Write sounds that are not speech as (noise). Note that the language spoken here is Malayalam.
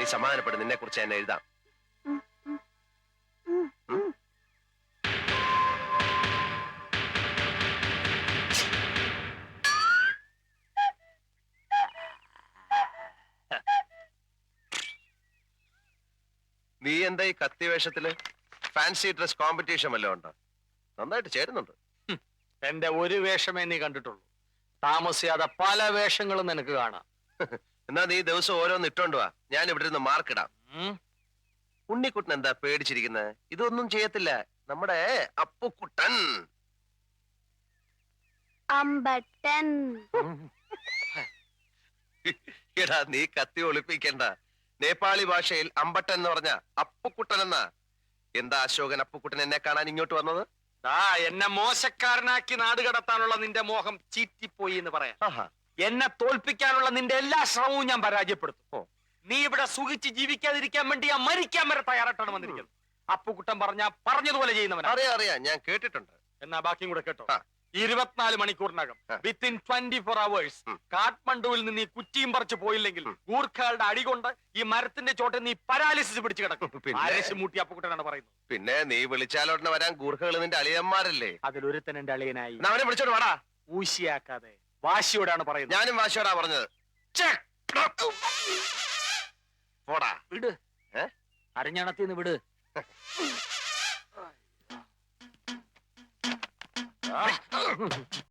നീ സമാധാനപ്പെടും നിന്നെ കുറിച്ച് എന്നെ എഴുതാം. നീ എന്താ ഈ കത്തി വേഷത്തിൽ? ഫാൻസി ഡ്രസ് കോമ്പറ്റീഷൻ വല്ലതും ഉണ്ടോ? നന്നായിട്ട് ചേരുന്നുണ്ട്. എന്റെ ഒരു വേഷമേ നീ കണ്ടിട്ടുള്ളൂ. താമസിയാതെ പല വേഷങ്ങളും നിനക്ക് കാണാം. (laughs) എന്നാ നീ ദിവസം ഓരോന്ന് ഇട്ടോണ്ട് വാ. ഞാൻ ഇവിടെ നിന്ന് മാർക്കിടാം ഉം? ഉണ്ണിക്കുട്ടൻ എന്താ പേടിച്ചിരിക്കുന്നത് ഇതൊന്നും ചെയ്യത്തില്ല. നമ്മുടെ അപ്പുക്കുട്ടൻ. അമ്പട്ടൻ. എടാ നീ കത്തി ഒളിപ്പിക്കണ്ട. നേപ്പാളി ഭാഷയിൽ അമ്പട്ടൻ എന്ന് പറഞ്ഞ അപ്പുക്കുട്ടൻ എന്നാ? എന്താ അശോകൻ അപ്പുക്കുട്ടൻ എന്നെ കാണാൻ ഇങ്ങോട്ട് വന്നത്? ആ എന്നെ മോശക്കാരനാക്കി നാട് കടത്താനുള്ള നിന്റെ മോഹം ചീറ്റിപ്പോയി എന്ന് പറയാം. ആഹാ. എന്നെ തോൽപ്പിക്കാനുള്ള നിന്റെ എല്ലാ ശ്രമവും ഞാൻ പരാജയപ്പെടുത്തും. നീ ഇവിടെ സുഖിച്ച് ജീവിക്കാതിരിക്കാൻ വേണ്ടി ഞാൻ മരിക്കാൻ വരെ തയ്യാറായിട്ടാണ് വന്നിരിക്കുന്നത്. അപ്പുകുട്ടൻ പറഞ്ഞ പറഞ്ഞതുപോലെ ചെയ്യുന്നവനാ. അറിയാം അറിയാം. ഞാൻ കേട്ടിട്ടുണ്ട്. എന്നാ ബാക്കിയും കൂടെ കേട്ടോ. ആ. ഇരുപത്തിനാല് മണിക്കൂറിനകം ആ. വിത്തിൻ ട്വന്റി ഫോർ അവേഴ്സ് ഉം. കാഠ്മണ്ഡുവിൽ നിന്ന് ഈ കുറ്റിയും പറിച്ചു പോയില്ലെങ്കിൽ ഗൂർഖകളുടെ അടികൊണ്ട് ഈ മരത്തിന്റെ ചോട്ടിൽ നീ പരാലിസിസ് പിടിച്ചു കിടക്കും. പിന്നെ? അപ്പുകുട്ടനാണ് പറയുന്നത്. പിന്നെ നീ വിളിച്ചാലോടനെ വരാൻ ഗൂർഖകൾ നിന്റെ അളിയന്മാരല്ലേ? അതിലൊരുത്തൻ എന്റെ അളിയനായി. എന്നാ അവനെ വിളിച്ചോട്ട് വാടാ. ഊശിയാക്കാതെ. വാശിയോടാണ് പറയുന്നത്. ഞാനും വാശിയോടാ പറഞ്ഞത്! പോടാ. വിട്. ഏ? അരഞ്ഞണത്തിന്ന് വിട്.